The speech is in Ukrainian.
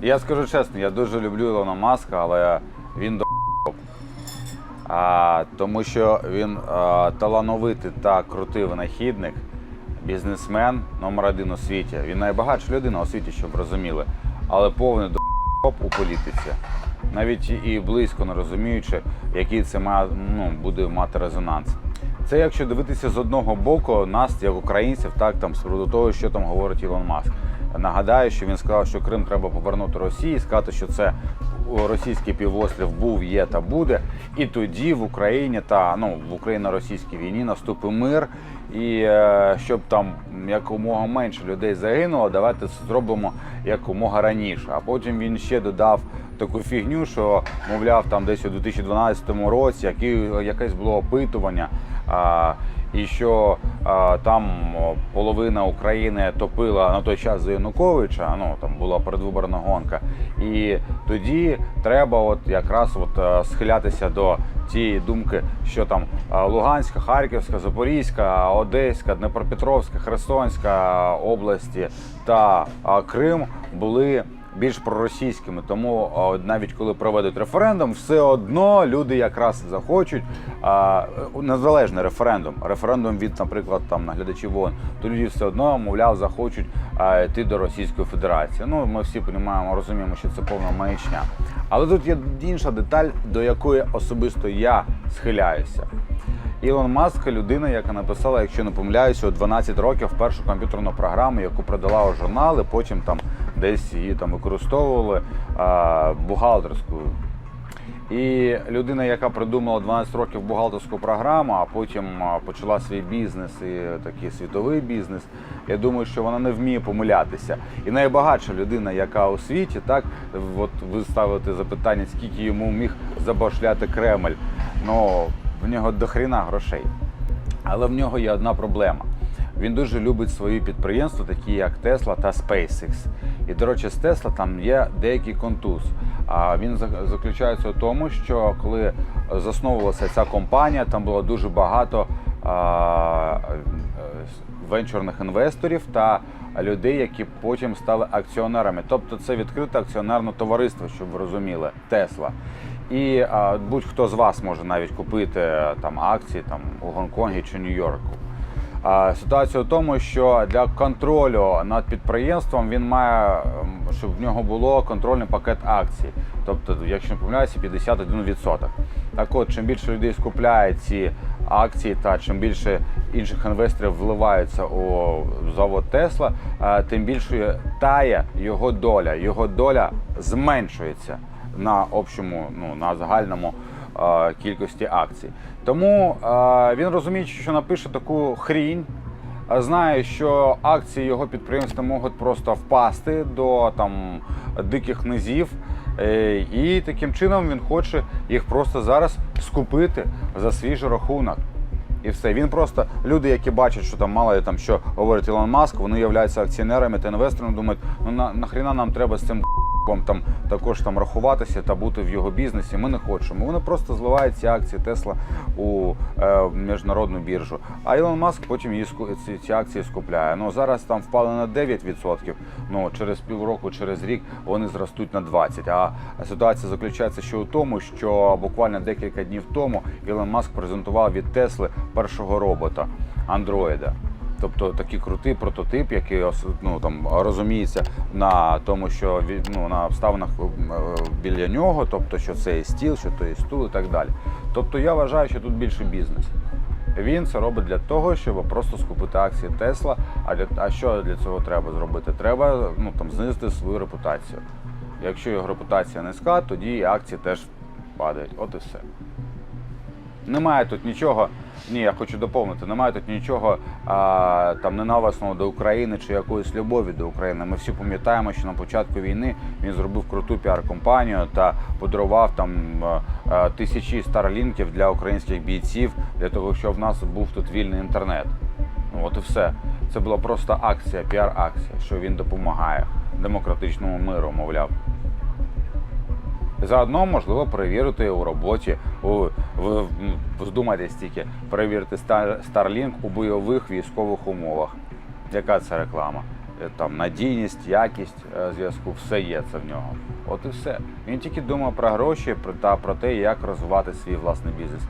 Я скажу чесно, я дуже люблю Ілона Маска, але він до а, тому що він а, талановитий та крутий винахідник, бізнесмен номер один у світі. Він найбагатша людина у світі, щоб розуміли, але повний до у політиці. Навіть і близько не розуміючи, який це має, ну, буде мати резонанс. Це якщо дивитися з одного боку, нас, як українців, так там з того, що там говорить Ілон Маск. Нагадаю, що він сказав, що Крим треба повернути Росії, сказати, що це російський півострів був, є та буде. І тоді в Україні та ну в Україно-російській війні наступить мир. І е, щоб там якомога менше людей загинуло, давайте зробимо якомога раніше. А потім він ще додав таку фігню, що мовляв, там десь у 2012 році які, якесь було опитування. А, і що а, там половина України топила на той час за Януковича. Ну там була передвиборна гонка, і тоді треба, от якраз от е, схилятися до тієї думки, що там Луганська, Харківська, Запорізька, Одеська, Дніпропетровська, Херсонська області та Крим були більш проросійськими. Тому навіть коли проведуть референдум, все одно люди якраз захочуть а, незалежний референдум. Референдум від, наприклад, там наглядачів ООН, то люди все одно, мовляв, захочуть йти до Російської Федерації. Ну ми всі розуміємо, розуміємо, що це повна маячня. Але тут є інша деталь, до якої особисто я схиляюся. Ілон Маск людина, яка написала, якщо не помиляюся, у 12 років першу комп'ютерну програму, яку продала у журнали, потім там десь її там використовували а, бухгалтерською. І людина, яка придумала 12 років бухгалтерську програму, а потім почала свій бізнес і такий світовий бізнес. Я думаю, що вона не вміє помилятися. І найбагатша людина, яка у світі, так от ви ставите запитання, скільки йому міг забашляти Кремль. Ну в нього дохріна грошей. Але в нього є одна проблема. Він дуже любить свої підприємства, такі як Tesla та SpaceX. І, до речі, з Tesla там є деякий контуз. А він заключається у тому, що коли засновувалася ця компанія, там було дуже багато а, е, венчурних інвесторів та людей, які потім стали акціонерами. Тобто це відкрите акціонерне товариство, щоб ви розуміли, Тесла. І будь-хто з вас може навіть купити е, там акції там у Гонконгі чи Нью-Йорку. Ситуація в тому, що для контролю над підприємством він має, ем, щоб в нього було контрольний пакет акцій. Тобто, якщо не помиляюся, 51%. Так от, чим більше людей скупляє ці акції, та чим більше інших інвесторів вливаються у завод Тесла, е, тим більше тає його доля. Його доля зменшується на общому, ну на загальному кількості акцій. Тому він розуміє, що напише таку хрінь. Знає, що акції його підприємства можуть просто впасти до там диких низів, е, і таким чином він хоче їх просто зараз скупити за свій же рахунок. І все. Він просто люди, які бачать, що там мало там що говорить Ілон Маск, вони являються акціонерами та інвесторами. Думають, ну на нахріна нам треба з цим ***ом там також там рахуватися та бути в його бізнесі. Ми не хочемо. Вони просто зливають ці акції Тесла у е, міжнародну біржу. А Ілон Маск потім її ці, ці акції скупляє. Ну зараз там впали на 9%. Ну через півроку, через рік вони зростуть на 20%. А ситуація заключається ще у тому, що буквально декілька днів тому Ілон Маск презентував від Тесли першого робота андроїда. Тобто такий крутий прототип, який ну, там, розуміється на тому, що ну, на обставинах е, біля нього, тобто, що це і стіл, що то і стул і так далі. Тобто я вважаю, що тут більше бізнес. Він це робить для того, щоб просто скупити акції Тесла. А для а що для цього треба зробити? Треба ну там знизити свою репутацію. Якщо його репутація низька, тоді акції теж падають. От і все. Немає тут нічого. Ні, я хочу доповнити. Немає тут нічого а, там ненависного до України чи якоїсь любові до України. Ми всі пам'ятаємо, що на початку війни він зробив круту піар-компанію та подарував там а, а, тисячі старлінків для українських бійців для того, щоб в нас був тут вільний інтернет. Ну от і все. Це була просто акція, піар-акція, що він допомагає демократичному миру, мовляв. Заодно можливо перевірити у роботі. У, ви м, вздумайтесь тільки перевірити Star- Starlink у бойових військових умовах. Яка це реклама? е, там надійність, якість е, зв'язку, все є це в нього. От і все. Він тільки думав про гроші та про те, як розвивати свій власний бізнес.